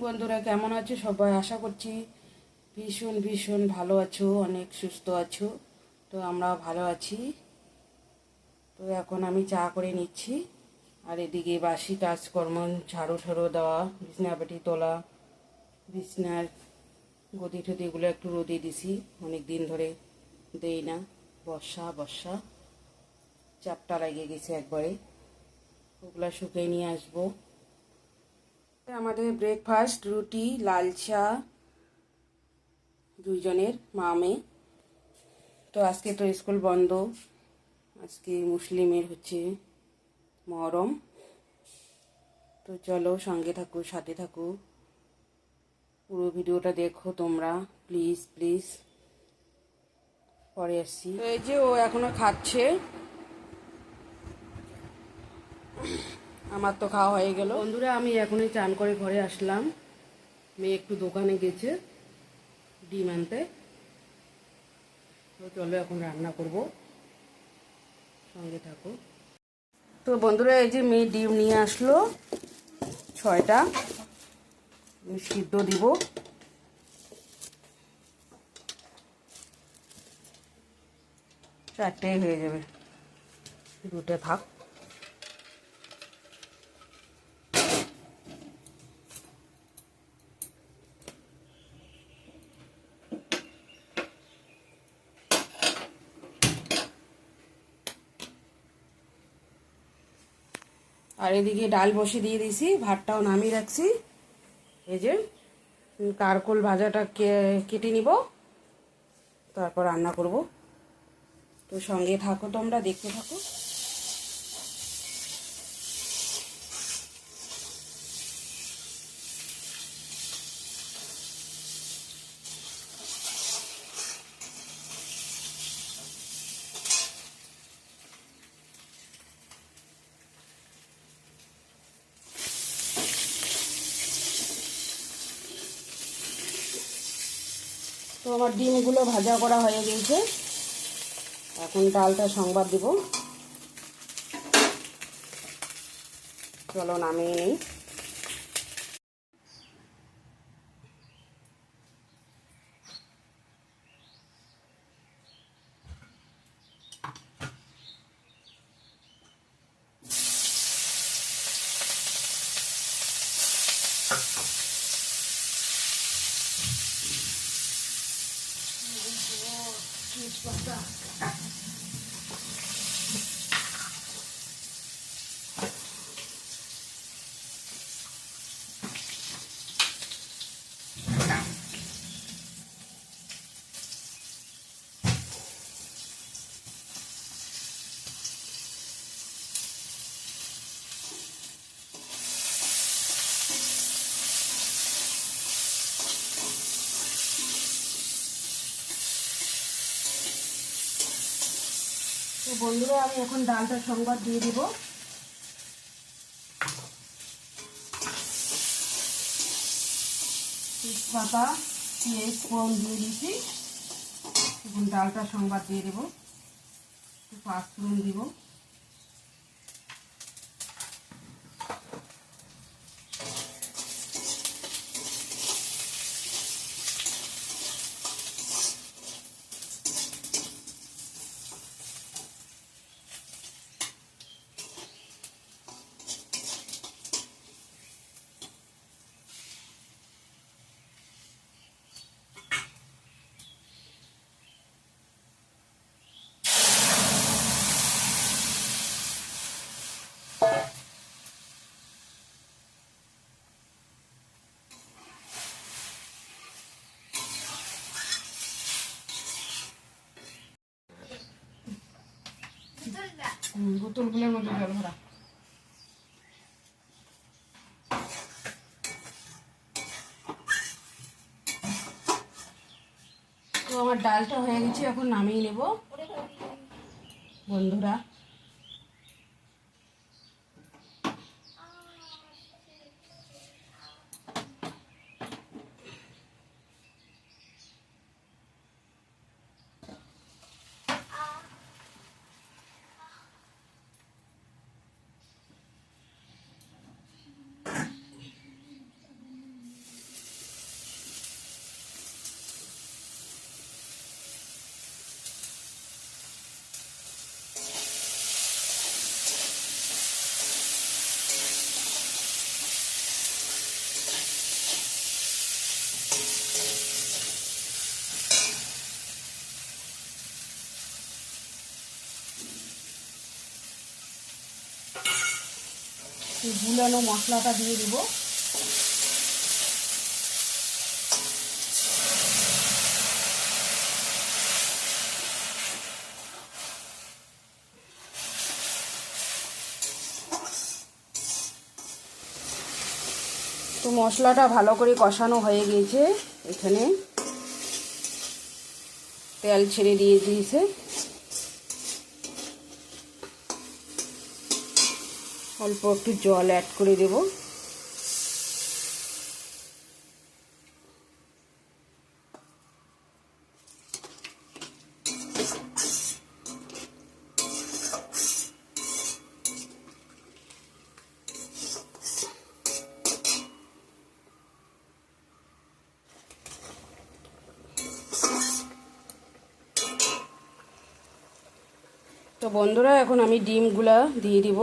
বন্ধুরা কেমন আছো? সবাই আশা করছি ভীষণ ভীষণ ভালো আছো, অনেক সুস্থ আছো। তো আমরা ভালো আছি। তো এখন আমি চা করে নিচ্ছি। আর এদিকে বাসি কাজকর্ম, ঝাড়ু ঠাড়ু দেওয়া বিছনাপাটি তোলা, বিছনার গদি টদি এগুলো একটু রোদে দিছি। অনেক দিন ধরে দেই না, বর্ষা বর্ষা। চাপটা লাগিয়ে গেছে একবারে। ওগুলা শুকিয়ে নিয়ে আসব। আমাদের ব্রেকফাস্ট রুটি, লাল চা, দুইজনের মামে তো আজকে তো স্কুল বন্ধ। আজকে মুসলিমের হচ্ছে মহরম। তো চলো সঙ্গে থাকো, সাথে থাকো। পুরো ভিডিওটা দেখো তোমরা। প্লিজ প্লিজ পরে আসছি। এই যে ও এখনও খাচ্ছে। আমার তো খাওয়া হয়ে গেল। বন্ধুরা আমি এখনই চান করে ঘরে আসলাম। মেয়ে একটু দোকানে গেছে ডিম আনতে। তো চলো এখন রান্না করব। সঙ্গে থাকো। তো বন্ধুরা এই যে মেয়ে ডিম নিয়ে আসলো ছয়টা। আমি সিদ্ধ দিব। চারটেই হয়ে যাবে। দুটো থাক। আর এদিকে ডাল বসে দিয়ে দিছি ভাতটাও নামিয়ে রাখছি। এই যে, কারকোল ভাজাটা কেটে নিব, তারপর রান্না করব। তো সঙ্গে থাকো তোমরা, দেখতে থাকো। আমার ডিমগুলো ভাজা করা হয়ে গিয়েছে। এখন ডালটা সংবাদ দিব। চলো নামিয়ে নিই। তো বন্ধুরা, আমি এখন ডালটা সংবাদ দিয়ে দিব। তেজপাতা, পেঁয়াজ, ফোড়ন দিয়ে দিচ্ছি এখন ডালটা সংবাদ দিয়ে দেবো। একটু পাঁচফোড়ন দিব। বোতলগুলোর মধ্যে জল ভরা তো আমার ডালটা হয়ে গেছে এখন নামিয়ে নেব। বন্ধুরা এই গুলানো মশলাটা দিয়ে দিব। তো মশলাটা ভালো করে কষানো হয়ে গিয়েছে এখানে। তেল ছেড়ে দিয়ে দিয়েছে। অল্প একটু জল অ্যাড করে দেব। তো বন্ধুরা এখন আমি ডিমগুলা দিয়ে দিব।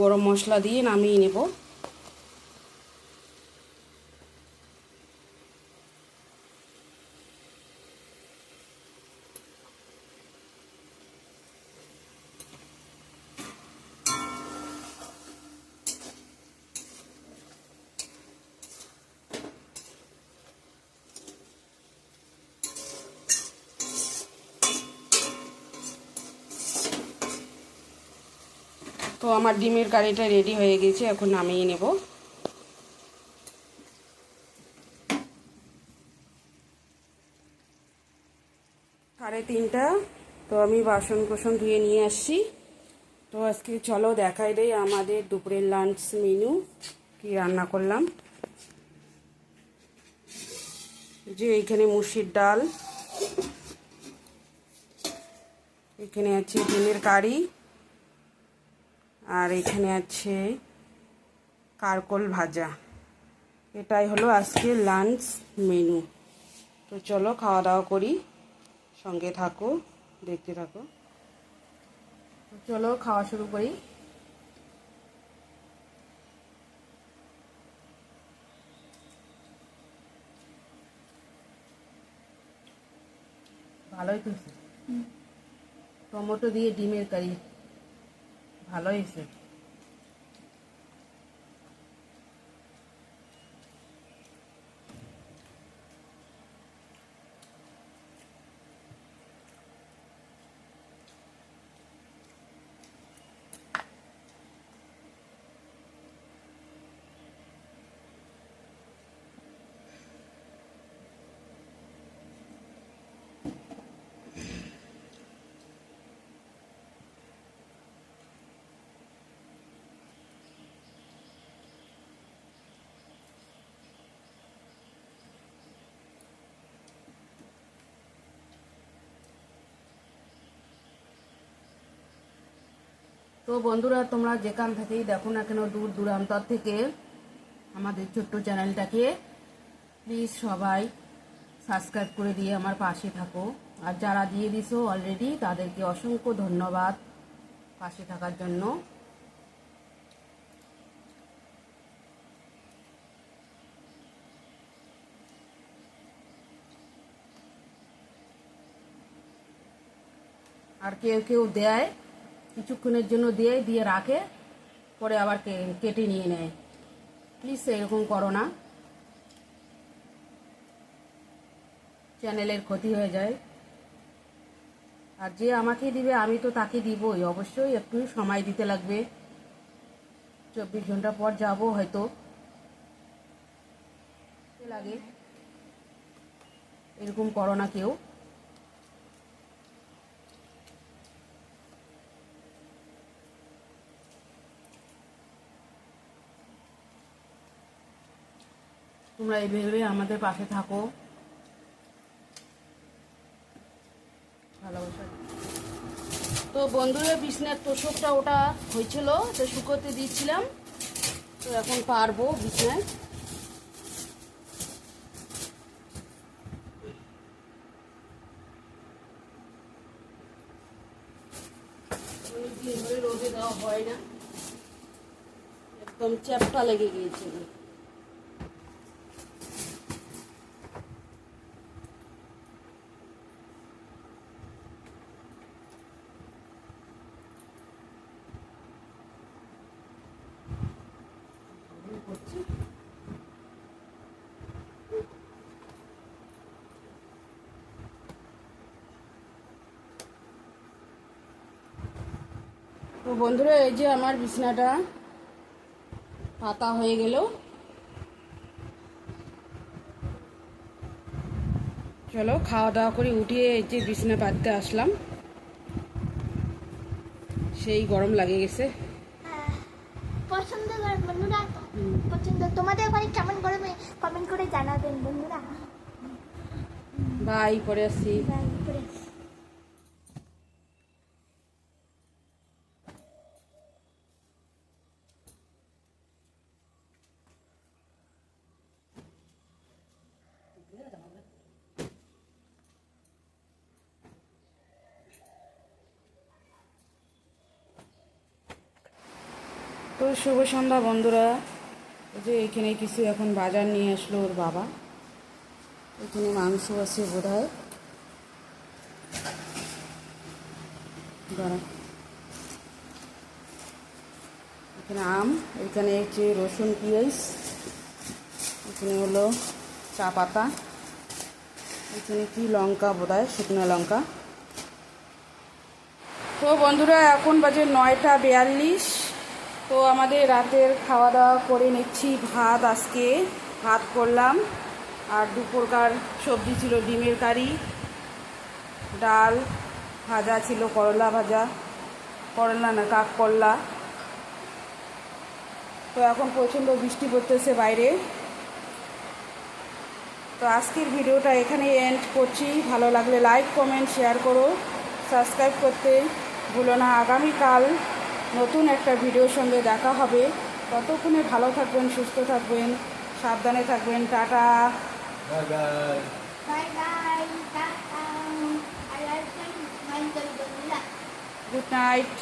গরম মশলা দিয়ে নামিয়ে নেব। তো আমার ডিমের কারিটা রেডি হয়ে গেছে, এখন নামিয়ে নেব। সাড়ে তিনটা, তো আমি বাসন কোসন ধুয়ে নিয়ে আসছি। তো আজকে চলো দেখাই দেই আমাদের দুপুরের লাঞ্চ মেনু কি রান্না করলাম। যে এখানে মুসির ডাল, এখানে আছে ডিমের কারি। আর এখানে আছে কারকল ভাজা। এটাই হলো আজকে লাঞ্চ মেনু তো চলো খাওয়া দাওয়া করি সঙ্গে থাকো দেখতে থাকো। তো চলো খাওয়া শুরু করি। ভালোই তো টমেটো দিয়ে ডিমের কারি। ভালো হয়েছে। তো বন্ধুরা, তোমরা যেখান থেকেই দেখো না কেন, দূর দূরান্তর থেকে আমাদের ছোট্ট চ্যানেলটাকে প্লিজ সবাই সাবস্ক্রাইব করে দিয়ে আমার পাশে থাকো। আর যারা দিয়ে দিছো অলরেডি তাদেরকে অসংখ্য ধন্যবাদ পাশে থাকার জন্য। আর কেউ কেউ দেয় কিছুক্ষণের জন্য দিয়ে দিয়ে রাখে, পরে আবার কেটে নিয়ে নেয়। প্লিজ এরকম করো না। চ্যানেলের ক্ষতি হয়ে যায়। আর যে আমাকে দিবে, আমি তো তাকে দিবই। অবশ্যই একটু সময় দিতে লাগবে। চব্বিশ ঘণ্টা পর যাব হয়তো। লাগে। এরকম করো না কেউ। তোমরা এইভাবে আমাদের পাশে থাকো। ভালোবাসা। তো বন্ধুরা বিছনার তোষকটা ওটা হয়েছিল, তো শুকোতে দিয়েছিলাম। তো এখন পারব বিছনায় রোদে দেওয়া হয় না, একদম চ্যাপটা লেগে গিয়েছিল তো বন্ধুরা এই যে আমার বিছনাটা পাতা হয়ে গেল। চলো খাওয়া দাওয়া করে উঠিয়ে এই যে বিছনা পাততে আসলাম। সেই গরম লাগে গেছে। পছন্দ করে বন্ধুরা পছন্দ। তোমাদের বাড়ি কেমন গরমে কমেন্ট করে জানাবেন বন্ধুরা। বাই পরে আসছি Bye করে। তো শুভ সন্ধ্যা, বন্ধুরা। যে এখানে কিছু এখন বাজার নিয়ে আসলো ওর বাবা। এখানে মাংস আছে বোধ হয় এখানে আম, এখানে হচ্ছে রসুন, পেঁয়াজ। এখানে হলো চা পাতা। এখানে কি লঙ্কা বোধ হয় শুকনো লঙ্কা। তো বন্ধুরা, এখন বাজে নয়টা বিয়াল্লিশ। তো আমাদের রাতের খাওয়া দাওয়া করে নিচ্ছি ভাত আজকে। ভাত করলাম। আর দুপুরকার সবজি ছিল ডিমের কারি, ডাল, ভাজা ছিল করলা ভাজা। করলা না, কাক করলা। তো এখন প্রচণ্ড বৃষ্টি পড়তেছে বাইরে। তো আজকের ভিডিওটা এখানে এন্ড করছি। ভালো লাগলে লাইক কমেন্ট শেয়ার করো। সাবস্ক্রাইব করতে ভুলো না। আগামীকাল নতুন একটা ভিডিওর সঙ্গে দেখা হবে। ততক্ষণে ভালো থাকবেন সুস্থ থাকবেন সাবধানে থাকবেন। টাটা। Good night